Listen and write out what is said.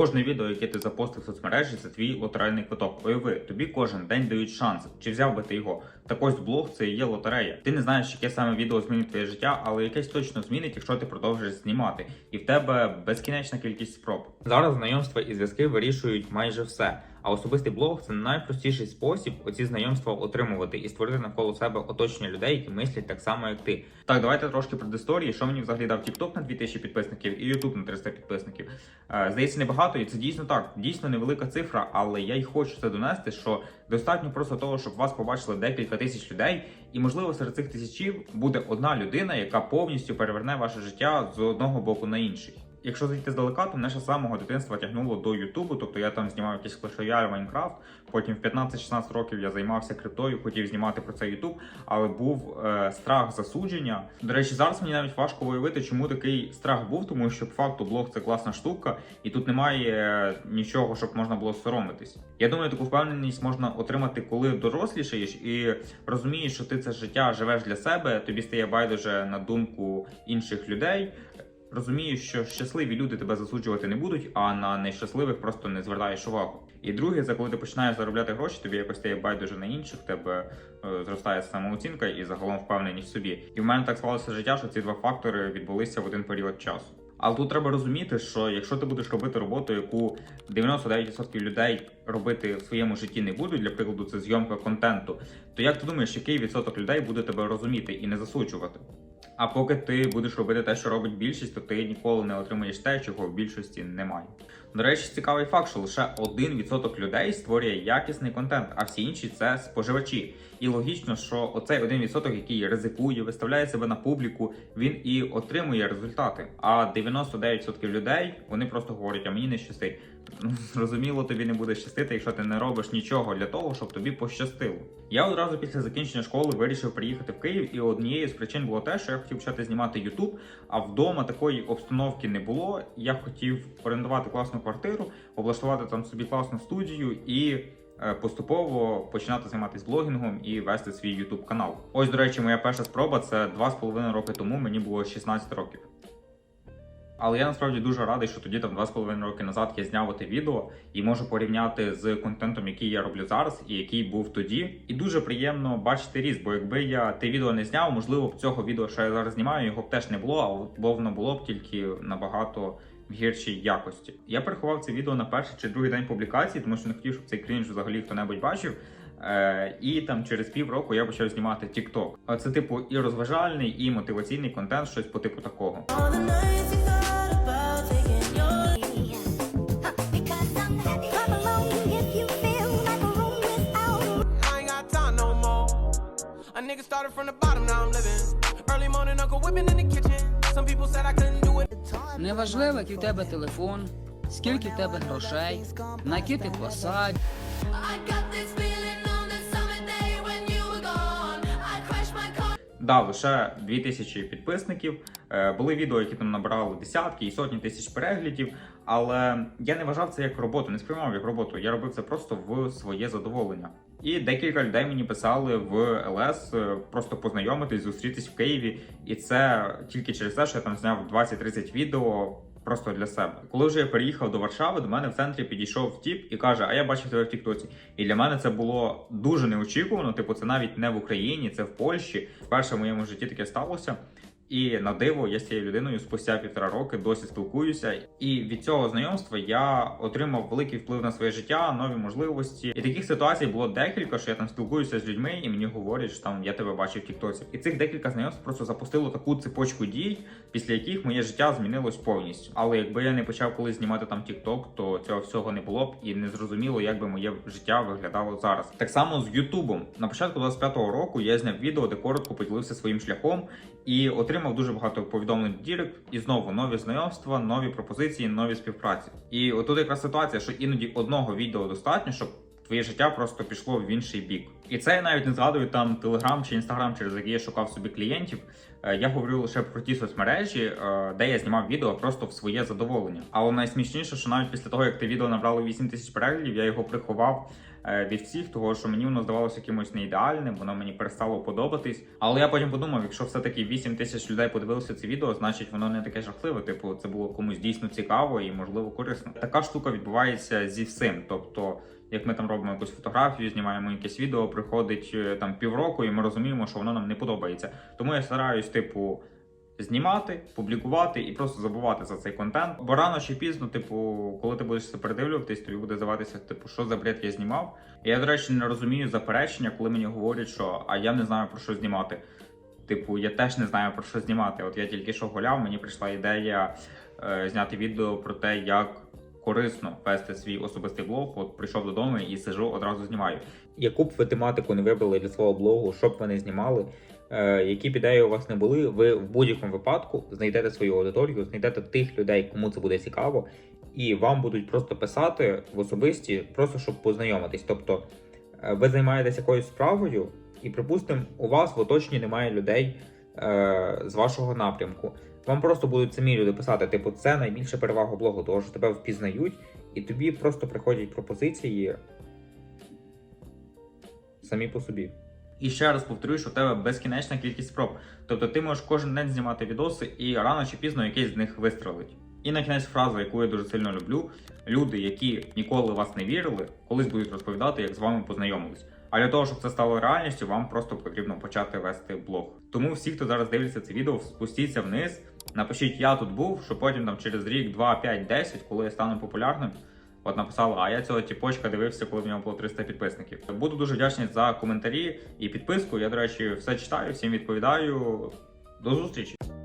Кожне відео, яке ти запостив в соцмережі, це твій лотерейний квиток. Уяви, тобі кожен день дають шанс. Чи взяв би ти його? Так ось блог це і є лотерея. Ти не знаєш, яке саме відео змінить твоє життя, але якесь точно змінить, якщо ти продовжиш знімати. І в тебе безкінечна кількість спроб. Зараз знайомства і зв'язки вирішують майже все. А особистий блог це найпростіший спосіб оці знайомства отримувати і створити навколо себе оточення людей, які мислять так само, як ти. Так, давайте трошки предісторії, що мені взагалі дав TikTok на 2000 підписників і YouTube на 300 підписників. Е, Здається, небагато, і це дійсно так, дійсно невелика цифра, але я й хочу це донести, що достатньо просто того, щоб вас побачили декілька тисяч людей, і можливо серед цих тисячів буде одна людина, яка повністю переверне ваше життя з одного боку на інший. Якщо зайти здалека, то мене ще самого дитинства тягнуло до Ютубу, тобто я там знімав Clash Royale, Майнкрафт. Потім в 15-16 років я займався криптою, хотів знімати про це Ютуб, але був е, страх засудження. До речі, зараз мені навіть важко уявити, чому такий страх був, тому що по факту блог це класна штука, і тут немає е, нічого, щоб можна було соромитись. Я думаю, таку впевненість можна отримати, коли дорослішаєш і розумієш, що ти це життя живеш для себе, тобі стає байдуже на думку інших людей. Розумієш, що щасливі люди тебе засуджувати не будуть, а на нещасливих просто не звертаєш увагу. І друге, це коли ти починаєш заробляти гроші, тобі якось стає байдуже на інших, тебе е, зростає самооцінка і загалом впевненість в собі. І в мене так склалося життя, що ці два фактори відбулися в один період часу. Але тут треба розуміти, що якщо ти будеш робити роботу, яку 99% людей робити в своєму житті не будуть, для прикладу, це зйомка контенту, то як ти думаєш, який відсоток людей буде тебе розуміти і не засуджувати? А поки ти будеш робити те, що робить більшість, то ти ніколи не отримаєш те, чого в більшості немає. До речі, цікавий факт, що лише 1% людей створює якісний контент, а всі інші це споживачі. І логічно, що оцей 1%, який ризикує, виставляє себе на публіку, він і отримує результати. А 99% людей вони просто говорять, а мені не щастить. Зрозуміло, тобі не буде щастити, якщо ти не робиш нічого для того, щоб тобі пощастило. Я одразу після закінчення школи вирішив приїхати в Київ, і однією з причин було те, що я хотів почати знімати YouTube, а вдома такої обстановки не було. Я хотів орендувати класну квартиру, облаштувати там собі класну студію і. е, Поступово починати займатися блогінгом і вести свій YouTube канал. Ось, до речі, моя перша спроба це 2,5 роки тому. Мені було 16 років. Але я насправді дуже радий, що тоді там 2,5 роки назад я зняв те відео і можу порівняти з контентом, який я роблю зараз і який був тоді. І дуже приємно бачити ріст, бо якби я те відео не зняв, можливо, б цього відео, що я зараз знімаю, його б теж не було, або воно було б тільки набагато в гіршій якості. Я переховав це відео на перший чи другий день публікації, тому що не хотів, щоб цей крінж взагалі хто-небудь бачив. Е, і там через півроку я почав знімати TikTok. Це типу і розважальний, і мотиваційний контент, щось по типу такого. Started from the bottom, now I'm living. Early morning, uncle whipping in the kitchen. Some people said I couldn't do it. Неважливо, який в тебе телефон, скільки в тебе грошей, на який ти посадь. Да, лише 2000 підписників. Е, Були відео, які там набирали десятки і сотні тисяч переглядів. Але я не вважав це як роботу, не сприймав як роботу. Я робив це просто в своє задоволення. І декілька людей мені писали в ЛС е, просто познайомитись, зустрітись в Києві. І це тільки через те, що я там зняв 20-30 відео. Просто для себе, коли вже я переїхав до Варшави, до мене в центрі підійшов тіп і каже: А я бачив тебе в Тіктоці. І для мене це було дуже неочікувано. Типу, це навіть не в Україні, це в Польщі. Вперше в моєму житті таке сталося. І на диво я з цією людиною спустя півтора роки досі спілкуюся. І від цього знайомства я отримав великий вплив на своє життя, нові можливості. І таких ситуацій було декілька, що я там спілкуюся з людьми, і мені говорять, що там я тебе бачив в Тіктоці. І цих декілька знайомств просто запустило таку цепочку дій, після яких моє життя змінилось повністю. Але якби я не почав колись знімати там Тікток, то цього всього не було б і не зрозуміло, як би моє життя виглядало зараз. Так само з Ютубом. На початку 25-го року я зняв відео, де коротко поділився своїм шляхом і отримав дуже багато повідомлень в Дірект. І знову нові знайомства, нові пропозиції, нові співпраці. І отут якраз ситуація, що іноді одного відео достатньо, щоб твоє життя просто пішло в інший бік. І це я навіть не згадую там Телеграм чи Інстаграм, через який я шукав собі клієнтів. Е, Я говорю лише про ті соцмережі, е, де я знімав відео просто в своє задоволення. Але найсмішніше, що навіть після того, як те відео набрало 8 тисяч переглядів, я його приховав від всіх, того що мені воно здавалося якимось неідеальним, воно мені перестало подобатись. Але я потім подумав, якщо все-таки 8 тисяч людей подивилися це відео, значить воно не таке жахливе. Типу, це було комусь дійсно цікаво і можливо корисно. Така штука відбувається зі всім. Тобто, як ми там робимо якусь фотографію, знімаємо якесь відео, приходить е, там півроку, і ми розуміємо, що воно нам не подобається. Тому я стараюсь, типу. Знімати, публікувати і просто забувати за цей контент. Бо рано чи пізно, типу, коли ти будеш це передивлюватись, тобі буде здаватися, типу, що за бред я знімав. Я, до речі, не розумію заперечення, коли мені говорять, що а я не знаю про що знімати. Типу, я теж не знаю про що знімати. От я тільки що гуляв, мені прийшла ідея е, зняти відео про те, як корисно вести свій особистий блог. От прийшов додому і сижу, одразу знімаю. Яку б ви тематику не вибрали для свого блогу, що б ви не знімали, які б ідеї у вас не були, ви в будь-якому випадку знайдете свою аудиторію, знайдете тих людей, кому це буде цікаво, і вам будуть просто писати в особисті, просто щоб познайомитись. Тобто е, ви займаєтесь якоюсь справою, і припустимо, у вас в оточенні немає людей е, з вашого напрямку. Вам просто будуть самі люди писати, типу, це найбільша перевага блогу, тому що тебе впізнають, і тобі просто приходять пропозиції самі по собі. І ще раз повторюю, що у тебе безкінечна кількість спроб. Тобто ти можеш кожен день знімати відоси, і рано чи пізно якийсь з них вистрелить. І на кінець фраза, яку я дуже сильно люблю: люди, які ніколи вас не вірили, колись будуть розповідати, як з вами познайомились. А для того, щоб це стало реальністю, вам просто потрібно почати вести блог. Тому всі, хто зараз дивиться це відео, спустіться вниз, напишіть я тут був, що потім там через рік, 2, 5, 10, коли я стану популярним. От написала, а я цього тіпочка дивився, коли в нього було 300 підписників. Буду дуже вдячний за коментарі і підписку. Я, до речі, все читаю, всім відповідаю. До зустрічі!